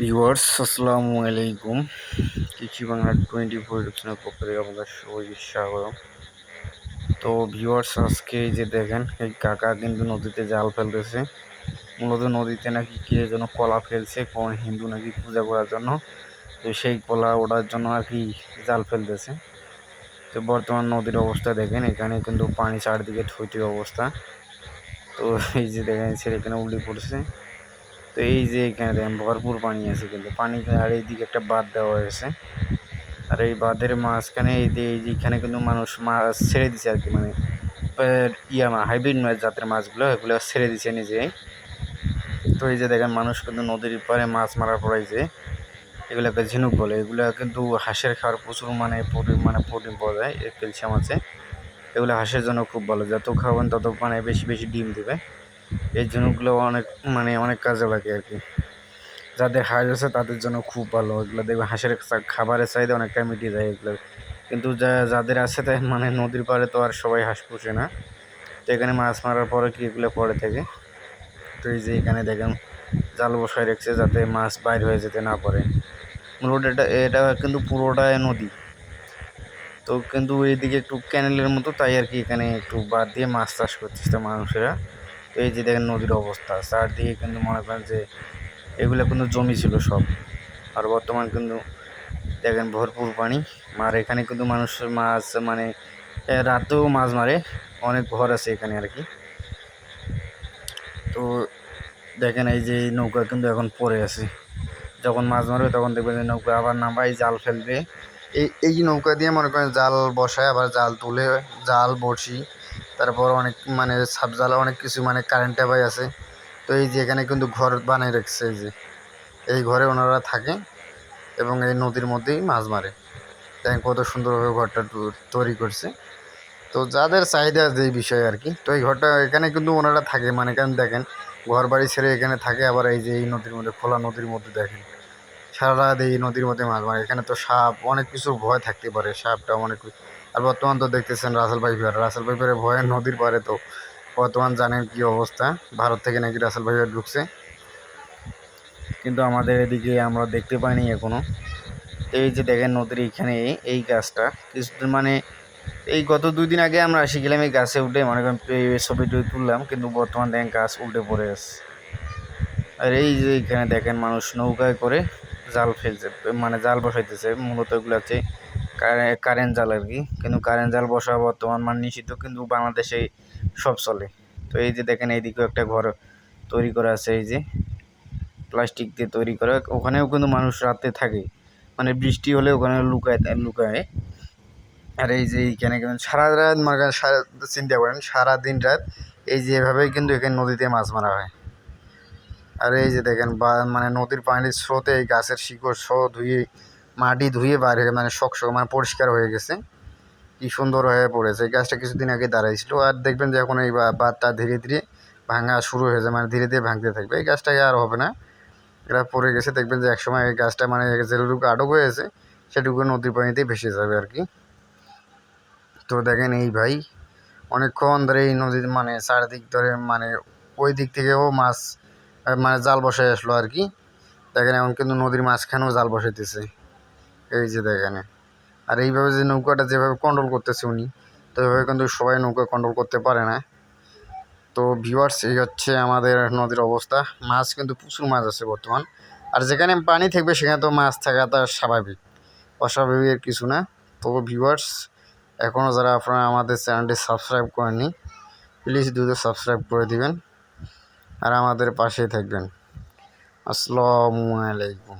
Viewers, আসসালামু আলাইকুম। কৃষি বাংলা টোয়েন্টি ফোর ইউটিউবের পক্ষ আপনাদের সবাইকে স্বাগত তো ভিউয়ার্স, আজকে এই যে দেখেন, এই কাকা কিন্তু নদীতে জাল ফেলতেছে। মূলত নদীতে নাকি কে যেন কলা ফেলছে, কোন হিন্দু নাকি পূজা করার জন্য। তো সেই কলা ওঠার জন্য আর কি জাল ফেলতেছে। তো বর্তমান নদীর অবস্থা দেখেন, এখানে কিন্তু পানি চারদিকে ঠইটি অবস্থা। তো এই যে দেখেন ছেলে এখানে উল্টে পড়ছে। তো এই যে এখানে ভরপুর পানি আছে কিন্তু। পানি আর এইদিকে একটা বাঁধ দেওয়া হয়েছে। আর এই বাঁধের মাঝখানে এই যে এইখানে কিন্তু মানুষ মাছ ছেড়ে দিছে আর কি মানে ইয়া হাইব্রিড মাছ, জাতের মাছগুলো, এগুলো ছেড়ে দিছে নিজেই। তো এই যে দেখেন, মানুষ কিন্তু নদীর পারে মাছ মারার পরে যে, এগুলোকে ঝিনুক বলে। এগুলো কিন্তু হাঁসের খাওয়ার প্রচুর মানে প্রোটিন মানে প্রোটিন পাওয়া যায় ক্যালসিয়াম আছে। এগুলো হাঁসের জন্য খুব ভালো। যত খাওয়াবেন তত মানে বেশি বেশি ডিম দেবে। এই ঝিনুকগুলো অনেক মানে অনেক কাজে লাগে আর কি। যাদের হাঁস আছে তাদের জন্য খুব ভালো। এগুলো দেখবে হাঁসের খাবারের চাহিদা অনেকটা মিটিয়ে যায় এগুলো। কিন্তু যা, যাদের আছে তাই মানে নদীর পাড়ে তো আর সবাই হাঁস পুষে না। তো এখানে মাছ মারার পরে কি এগুলো পড়ে থাকে। তো এই যে এখানে দেখেন, জাল বসায় রেখেছে যাতে মাছ বাইর হয়ে যেতে না পারে। মূলত এটা এটা কিন্তু পুরোটাই নদী। তো কিন্তু এইদিকে একটু ক্যানেলের মতো তাই আর কি এখানে একটু বাদ দিয়ে মাছ চাষ করতেছে মানুষেরা। এই যে দেখেন নদীর অবস্থা, চারদিকে কিন্তু মনে করেন যে এগুলো কিন্তু জমি ছিল সব। আর বর্তমান কিন্তু দেখেন ভরপুর পানি। আর এখানে কিন্তু মানুষ মাছ মানে রাতেও মাছ মারে। অনেক ঘর আছে এখানে আর কি। তো দেখেন এই যে নৌকা কিন্তু এখন পড়ে আছে। যখন মাছ মারবে তখন দেখবেন যে নৌকা আবার নামাই জাল ফেলবে এই এই নৌকা দিয়ে মনে করেন জাল বসায়, আবার জাল তুলে, জাল বড়শি তারপর অনেক মানে সাপ জাল অনেক কিছু মানে কারেন্ট টাপাই আছে। তো এই যে এখানে কিন্তু ঘর বানিয়ে রেখেছে এই যে। এই ঘরে ওনারা থাকে এবং এই নদীর মধ্যেই মাছ মারে। দেখেন কত সুন্দরভাবে ঘরটা তৈরি করছে। তো যাদের চাহিদা যে বিষয় আর কি, তো এই ঘরটা এখানে কিন্তু ওনারা থাকে। মানে কেন দেখেন ঘর বাড়ি ছেড়ে এখানে থাকে। আবার এই যে এই নদীর মধ্যে, খোলা নদীর মধ্যে দেখেন। সারা রাত এই নদীর মধ্যে মাছ মারে। এখানে তো সাপ, অনেক কিছুর ভয় থাকতে পারে। সাপটা অনেক আর বর্তমান তো দেখতেছেন রাসেল ভাইফার রাসেল ভাইফারের ভয়ে নদীর পারে তো বর্তমান জানেন কি অবস্থা। ভারত থেকে নাকি রাসেল ভাইফার ঢুকছে। কিন্তু আমাদের এদিকে আমরা দেখতে পাইনি এখনও। এই যে দেখেন নদীর এইখানে এই গাছটা। কিছুদিন মানে এই গত দুই দিন আগে আমরা গেলাম এই গাছে উঠে, মনে করেন ছবি টবি তুললাম, কিন্তু বর্তমান দেখেন গাছ উল্টে পড়ে আছে আর এই যে এখানে দেখেন মানুষ নৌকায় করে জাল ফেলছে মানে জাল বসাইতেছে। মূলত এগুলো হচ্ছে কারেন্ট জাল আর কি কিন্তু কারেন্ট জাল বসা বর্তমান মানে নিষিদ্ধ, কিন্তু বাংলাদেশে সব চলে। তো এই যে দেখেন এইদিকেও একটা ঘর তৈরি করা আছে, এই যে প্লাস্টিক দিয়ে তৈরি করা। ওখানেও কিন্তু মানুষ রাতে থাকে। মানে বৃষ্টি হলে ওখানে লুকায় লুকায়। আর এই যে এইখানে কিন্তু সারা রাত মানে সারা, চিন্তা করেন সারা দিন রাত এই যে এভাবেই কিন্তু এখানে নদীতে মাছ মারা হয়। আর এই যে দেখেন, বা মানে নদীর পানির স্রোতে এই গাছের শিকড় সহ ধুয়ে মাটি ধুয়ে বার হয়ে মানে শক শক মানে পরিষ্কার হয়ে গেছে। কি সুন্দর হয়ে পড়েছে। এই গাছটা কিছুদিন আগে দাঁড়াইছিল। আর দেখবেন যে এখন এই বাঁধটা ধীরে ধীরে ভাঙা শুরু হয়ে যায় মানে ধীরে ধীরে ভাঙতে থাকবে। এই গাছটাকে আর হবে না। এটা পড়ে গেছে, দেখবেন যে একসময় এই গাছটা মানে যেটুকু আটক হয়েছে, সেটুকু নদীর পানিতেই ভেসে যাবে আর কি। তো দেখেন এই ভাই, অনেকক্ষণ ধরে এই নদীর মানে চারিদিক ধরে মানে ওই দিক থেকেও মাছ মানে জাল বসাই আসলো আর কি। দেখেন এখন কিন্তু নদীর মাঝখানেও জাল বসাইতেছে। এই যে দেখেন। আর এইভাবে যে নৌকাটা যেভাবে কন্ট্রোল করতেছে উনি, তো এইভাবে কিন্তু সবাই নৌকা কন্ট্রোল করতে পারে না। তো ভিউয়ার্স এই হচ্ছে আমাদের নদীর অবস্থা। মাছ কিন্তু প্রচুর মাছ আছে বর্তমান। আর যেখানে পানি থাকবে, সেখানে তো মাছ থাকা তার স্বাভাবিক। অস্বাভাবিকের কিছু না। তো ভিউয়ার্স এখনও যারা আপনারা আমাদের চ্যানেলটি সাবস্ক্রাইব করেননি প্লিজ দ্রুত সাবস্ক্রাইব করে দিবেন। আর আমাদের পাশেই থাকবেন। আসসালামু আলাইকুম।